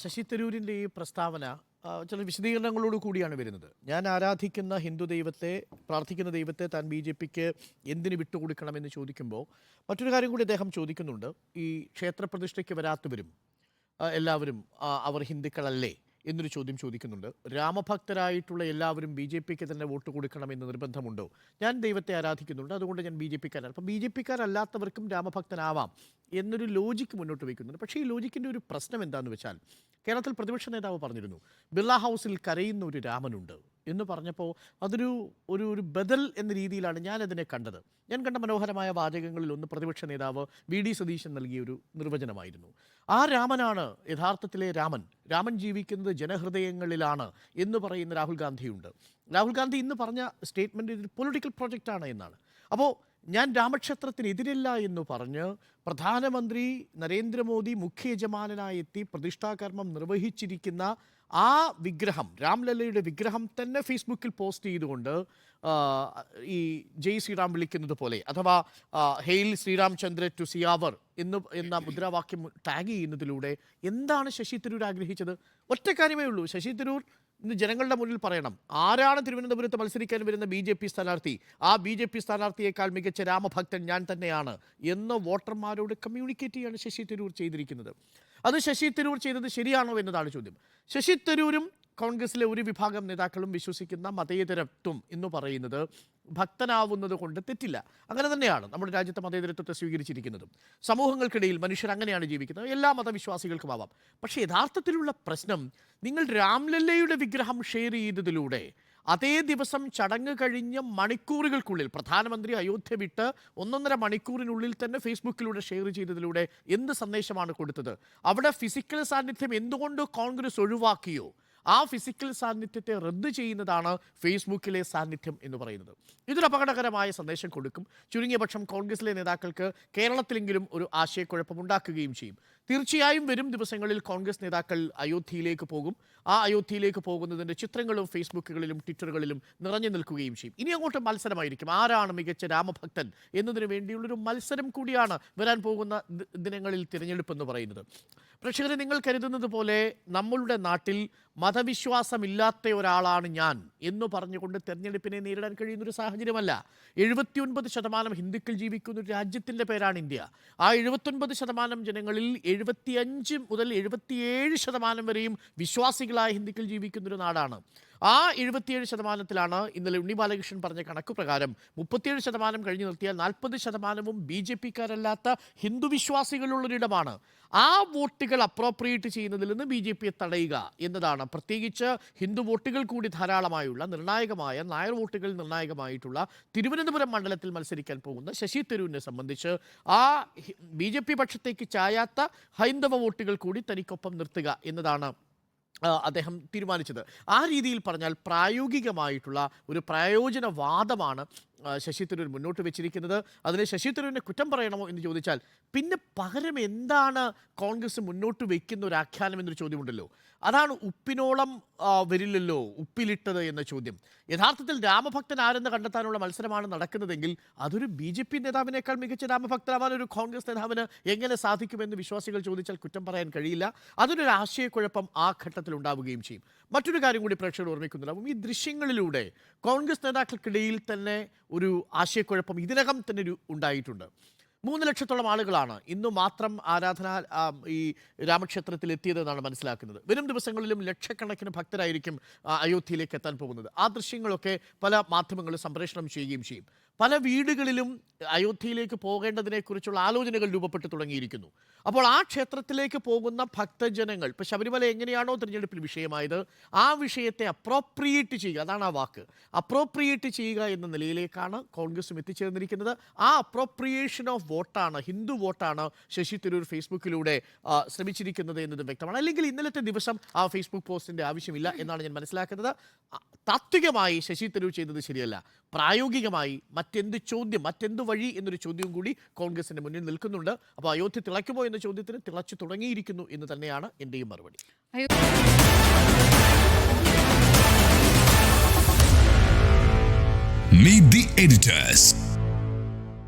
ശശി തരൂരിന്റെ ഈ പ്രസ്താവന ചില വിശദീകരണങ്ങളോട് കൂടിയാണ് വരുന്നത്. ഞാൻ ആരാധിക്കുന്ന ഹിന്ദു ദൈവത്തെ പ്രാർത്ഥിക്കുന്ന ദൈവത്തെ താൻ ബി ജെ പിക്ക് എന്തിന് വിട്ടുകൊടുക്കണമെന്ന് ചോദിക്കുമ്പോൾ മറ്റൊരു കാര്യം കൂടി അദ്ദേഹം ചോദിക്കുന്നുണ്ട്. ഈ ക്ഷേത്രപ്രതിഷ്ഠയ്ക്ക് വരാത്തവരും എല്ലാവരും അവർ ഹിന്ദുക്കളല്ലേ? എന്നൊരു ചോദ്യം ചോദിക്കുന്നുണ്ട്. രാമഭക്തരായിട്ടുള്ള എല്ലാവരും ബി ജെ പിക്ക് തന്നെ വോട്ട് കൊടുക്കണമെന്ന് നിർബന്ധമുണ്ടോ? ഞാൻ ദൈവത്തെ ആരാധിക്കുന്നുണ്ട് അതുകൊണ്ട് ഞാൻ ബി ജെ പിക്കാരാണ്. അപ്പം ബി ജെ പിക്കാരല്ലാത്തവർക്കും രാമഭക്തനാവാം എന്നൊരു ലോജിക്ക് മുന്നോട്ട് വയ്ക്കുന്നുണ്ട്. പക്ഷേ ഈ ലോജിക്കിന്റെ ഒരു പ്രശ്നം എന്താണെന്ന് വെച്ചാൽ കേരളത്തിൽ പ്രതിപക്ഷ നേതാവ് പറഞ്ഞിരുന്നു ബിർള ഹൗസിൽ കരയുന്ന ഒരു രാമനുണ്ട്. എന്ന് പറഞ്ഞപ്പോൾ അതൊരു ഒരു ഒരു ബദൽ എന്ന രീതിയിലാണ് ഞാനതിനെ കണ്ടത്. ഞാൻ കണ്ട മനോഹരമായ വാചകങ്ങളിൽ ഒന്ന് പ്രതിപക്ഷ നേതാവ് വി ഡി സതീശൻ നൽകിയ ഒരു നിർവചനമായിരുന്നു. ആ രാമനാണ് യഥാർത്ഥത്തിലെ രാമൻ. രാമൻ ജീവിക്കുന്നത് ജനഹൃദയങ്ങളിലാണ് എന്ന് പറയുന്ന രാഹുൽ ഗാന്ധിയുണ്ട്. രാഹുൽ ഗാന്ധി ഇന്ന് പറഞ്ഞ സ്റ്റേറ്റ്മെന്റ് ഇതൊരു പൊളിറ്റിക്കൽ പ്രൊജക്റ്റാണ് എന്നാണ്. അപ്പോൾ ഞാൻ രാമക്ഷേത്രത്തിനെതിരില്ല എന്ന് പറഞ്ഞ് പ്രധാനമന്ത്രി നരേന്ദ്രമോദി മുഖ്യ യജമാനായെത്തി പ്രതിഷ്ഠാകർമ്മം നിർവഹിച്ചിരിക്കുന്ന ആ വിഗ്രഹം രാംലല്ലയുടെ വിഗ്രഹം തന്നെ ഫേസ്ബുക്കിൽ പോസ്റ്റ് ചെയ്തുകൊണ്ട് ഈ ജയ് ശ്രീറാം വിളിക്കുന്നത് പോലെ അഥവാ ഹെയിൽ ശ്രീരാംചന്ദ്ര ടു സിയാവർ എന്ന് എന്ന മുദ്രാവാക്യം ടാഗ് ചെയ്യുന്നതിലൂടെ എന്താണ് ശശി തരൂർ ആഗ്രഹിച്ചത്? ഒറ്റ കാര്യമേ ഉള്ളൂ. ശശി തരൂർ ഇന്ന് ജനങ്ങളുടെ മുന്നിൽ പറയണം. ആരാണ് തിരുവനന്തപുരത്ത് മത്സരിക്കാൻ വരുന്ന ബി ജെ പി സ്ഥാനാർത്ഥി? ആ ബി ജെ പി സ്ഥാനാർത്ഥിയേക്കാൾ മികച്ച രാമഭക്തൻ ഞാൻ തന്നെയാണ് എന്ന് വോട്ടർമാരോട് കമ്മ്യൂണിക്കേറ്റ് ചെയ്യാണ് ശശി തരൂർ ചെയ്തിരിക്കുന്നത്. അത് ശശി തരൂർ ചെയ്തത് ശരിയാണോ എന്നതാണ് ചോദ്യം. ശശി തരൂരും കോൺഗ്രസിലെ ഒരു വിഭാഗം നേതാക്കളും വിശ്വസിക്കുന്ന മതേതരത്വം എന്ന് പറയുന്നത് ഭക്തനാവുന്നത് കൊണ്ട് തെറ്റില്ല. അങ്ങനെ തന്നെയാണ് നമ്മുടെ രാജ്യത്തെ മതേതരത്വത്തെ സ്വീകരിച്ചിരിക്കുന്നതും. സമൂഹങ്ങൾക്കിടയിൽ മനുഷ്യർ അങ്ങനെയാണ് ജീവിക്കുന്നത്. എല്ലാ മതവിശ്വാസികൾക്കും ആവാം. പക്ഷേ യഥാർത്ഥത്തിലുള്ള പ്രശ്നം നിങ്ങൾ രാംലല്ലയുടെ വിഗ്രഹം ഷെയർ ചെയ്തതിലൂടെ അതേ ദിവസം ചടങ്ങ് കഴിഞ്ഞ മണിക്കൂറുകൾക്കുള്ളിൽ പ്രധാനമന്ത്രി അയോധ്യ വിട്ട് ഒന്നൊന്നര മണിക്കൂറിനുള്ളിൽ തന്നെ ഫേസ്ബുക്കിലൂടെ ഷെയർ ചെയ്തതിലൂടെ എന്ത് സന്ദേശമാണ് കൊടുത്തത്? അവിടെ ഫിസിക്കൽ സാന്നിധ്യം എന്തുകൊണ്ട് കോൺഗ്രസ് ഒഴിവാക്കിയോ? ആ ഫിസിക്കൽ സാന്നിധ്യത്തെ റദ്ദ് ചെയ്യുന്നതാണ് ഫേസ്ബുക്കിലെ സാന്നിധ്യം എന്ന് പറയുന്നത്. ഇതൊരു അപകടകരമായ സന്ദേശം കൊടുക്കും. ചുരുങ്ങിയ പക്ഷം കോൺഗ്രസിലെ നേതാക്കൾക്ക് കേരളത്തിലെങ്കിലും ഒരു ആശയക്കുഴപ്പമുണ്ടാക്കുകയും ചെയ്യും. തീർച്ചയായും വരും ദിവസങ്ങളിൽ കോൺഗ്രസ് നേതാക്കൾ അയോധ്യയിലേക്ക് പോകും. ആ അയോധ്യയിലേക്ക് പോകുന്നതിന്റെ ചിത്രങ്ങളും ഫേസ്ബുക്കുകളിലും ട്വിറ്ററുകളിലും നിറഞ്ഞു നിൽക്കുകയും ചെയ്യും. ഇനി അങ്ങോട്ട് മത്സരമായിരിക്കും. ആരാണ് മികച്ച രാമഭക്തൻ എന്നതിന് വേണ്ടിയുള്ളൊരു മത്സരം കൂടിയാണ് വരാൻ പോകുന്ന ദിനങ്ങളിൽ തിരഞ്ഞെടുപ്പ് എന്ന് പറയുന്നത്. പ്രേക്ഷകരെ നിങ്ങൾ കരുതുന്നത് പോലെ നമ്മളുടെ നാട്ടിൽ മതവിശ്വാസമില്ലാത്ത ഒരാളാണ് ഞാൻ എന്ന് പറഞ്ഞുകൊണ്ട് തെരഞ്ഞെടുപ്പിനെ നേരിടാൻ കഴിയുന്ന ഒരു സാഹചര്യമല്ല. എഴുപത്തിയൊൻപത് ശതമാനം ഹിന്ദുക്കൾ ജീവിക്കുന്ന ഒരു രാജ്യത്തിന്റെ പേരാണ് ഇന്ത്യ. ആ എഴുപത്തൊൻപത് ശതമാനം ജനങ്ങളിൽ എഴുപത്തിയഞ്ച് മുതൽ എഴുപത്തിയേഴ് ശതമാനം വരെയും വിശ്വാസികളായ ഹിന്ദുക്കൾ ജീവിക്കുന്ന ഒരു നാടാണ്. ആ എഴുപത്തിയേഴ് ശതമാനത്തിലാണ് ഇന്നലെ ഉണ്ണി ബാലകൃഷ്ണൻ പറഞ്ഞ കണക്ക് പ്രകാരം മുപ്പത്തിയേഴ് ശതമാനം കഴിഞ്ഞു നിർത്തിയാൽ നാൽപ്പത് ശതമാനവും ബി ജെ പിക്കാരല്ലാത്ത ഹിന്ദു വിശ്വാസികളുള്ളൊരിടമാണ്. ആ വോട്ടുകൾ അപ്രോപ്രിയേറ്റ് ചെയ്യുന്നതിൽ നിന്ന് ബി ജെ പിയെ തടയുക എന്നതാണ് പ്രത്യേകിച്ച് ഹിന്ദു വോട്ടുകൾ കൂടി ധാരാളമായുള്ള നിർണായകമായ നായർ വോട്ടുകൾ നിർണായകമായിട്ടുള്ള തിരുവനന്തപുരം മണ്ഡലത്തിൽ മത്സരിക്കാൻ പോകുന്ന ശശി തരൂരിനെ സംബന്ധിച്ച് ആ ബി ജെ പി പക്ഷത്തേക്ക് ചായാത്ത ഹൈന്ദവ വോട്ടുകൾ കൂടി തനിക്കൊപ്പം നിർത്തുക എന്നതാണ് അദ്ദേഹം തീരുമാനിച്ചത്. ആ രീതിയിൽ പറഞ്ഞാൽ പ്രായോഗികമായിട്ടുള്ള ഒരു പ്രയോജനവാദമാണ് ശശി തരൂർ മുന്നോട്ട് വെച്ചിരിക്കുന്നത്. അതിന് ശശി തരൂരിനെ കുറ്റം പറയണമോ എന്ന് ചോദിച്ചാൽ പിന്നെ പകരം എന്താണ് കോൺഗ്രസ് മുന്നോട്ട് വയ്ക്കുന്ന ഒരു ആഖ്യാനം എന്നൊരു ചോദ്യമുണ്ടല്ലോ. അതാണ് ഉപ്പിനോളം വരില്ലല്ലോ ഉപ്പിലിട്ടത് എന്ന ചോദ്യം. യഥാർത്ഥത്തിൽ രാമഭക്തൻ ആരെന്ന് കണ്ടെത്താനുള്ള മത്സരമാണ് നടക്കുന്നതെങ്കിൽ അതൊരു ബി ജെ പി നേതാവിനേക്കാൾ മികച്ച രാമഭക്തനാവാൻ ഒരു കോൺഗ്രസ് നേതാവിന് എങ്ങനെ സാധിക്കുമെന്ന് വിശ്വാസികൾ ചോദിച്ചാൽ കുറ്റം പറയാൻ കഴിയില്ല. അതിനൊരു ആശയക്കുഴപ്പം ആ ഘട്ടത്തിൽ ഉണ്ടാവുകയും ചെയ്യും. മറ്റൊരു കാര്യം കൂടി പ്രേക്ഷകർ ഓർമ്മിക്കുന്നുണ്ടാവും. ഈ ദൃശ്യങ്ങളിലൂടെ കോൺഗ്രസ് നേതാക്കൾക്കിടയിൽ തന്നെ ഒരു ആശയക്കുഴപ്പം ഇതിനകം തന്നെ ഒരു ഉണ്ടായിട്ടുണ്ട്. മൂന്ന് ലക്ഷത്തോളം ആളുകളാണ് ഇന്നു മാത്രം ആരാധന ഈ രാമക്ഷേത്രത്തിൽ എത്തിയതെന്നാണ് മനസ്സിലാക്കുന്നത്. വരും ദിവസങ്ങളിലും ലക്ഷക്കണക്കിന് ഭക്തരായിരിക്കും അയോധ്യയിലേക്ക് എത്താൻ പോകുന്നത്. ആ ദൃശ്യങ്ങളൊക്കെ പല മാധ്യമങ്ങളും സംപ്രേഷണം ചെയ്യുകയും ചെയ്യും. പല വീടുകളിലും അയോധ്യയിലേക്ക് പോകേണ്ടതിനെക്കുറിച്ചുള്ള ആലോചനകൾ രൂപപ്പെട്ടു തുടങ്ങിയിരിക്കുന്നു. അപ്പോൾ ആ ക്ഷേത്രത്തിലേക്ക് പോകുന്ന ഭക്തജനങ്ങൾ ഇപ്പോൾ ശബരിമല എങ്ങനെയാണോ തിരഞ്ഞെടുപ്പിൽ വിഷയമായത് ആ വിഷയത്തെ അപ്രോപ്രിയേറ്റ് ചെയ്യുക അതാണ് ആ വാക്ക്. അപ്രോപ്രിയേറ്റ് ചെയ്യുക എന്ന നിലയിലേക്കാണ് കോൺഗ്രസും എത്തിച്ചേർന്നിരിക്കുന്നത്. ആ അപ്രോപ്രിയേഷൻ ഓഫ് വോട്ടാണ് ഹിന്ദു വോട്ടാണ് ശശി തരൂർ ഫേസ്ബുക്കിലൂടെ ശ്രമിച്ചിരിക്കുന്നത് എന്നതും വ്യക്തമാണ്. അല്ലെങ്കിൽ ഇന്നലത്തെ ദിവസം ആ ഫേസ്ബുക്ക് പോസ്റ്റിന്റെ ആവശ്യമില്ല എന്നാണ് ഞാൻ മനസ്സിലാക്കുന്നത്. താത്വികമായി ശശി തരൂർ ചെയ്തത് ശരിയല്ല. പ്രായോഗികമായി മറ്റെന്ത് ചോദ്യം മറ്റെന്ത് വഴി എന്നൊരു ചോദ്യവും കൂടി കോൺഗ്രസിന്റെ മുന്നിൽ നിൽക്കുന്നുണ്ട് അപ്പോൾ അയോധ്യ തിളയ്ക്കുമോ എന്ന ചോദ്യത്തിന് തിളച്ചു തുടങ്ങിയിരിക്കുന്നു എന്ന് തന്നെയാണ് എന്റെയും മറുപടി Meet the editors.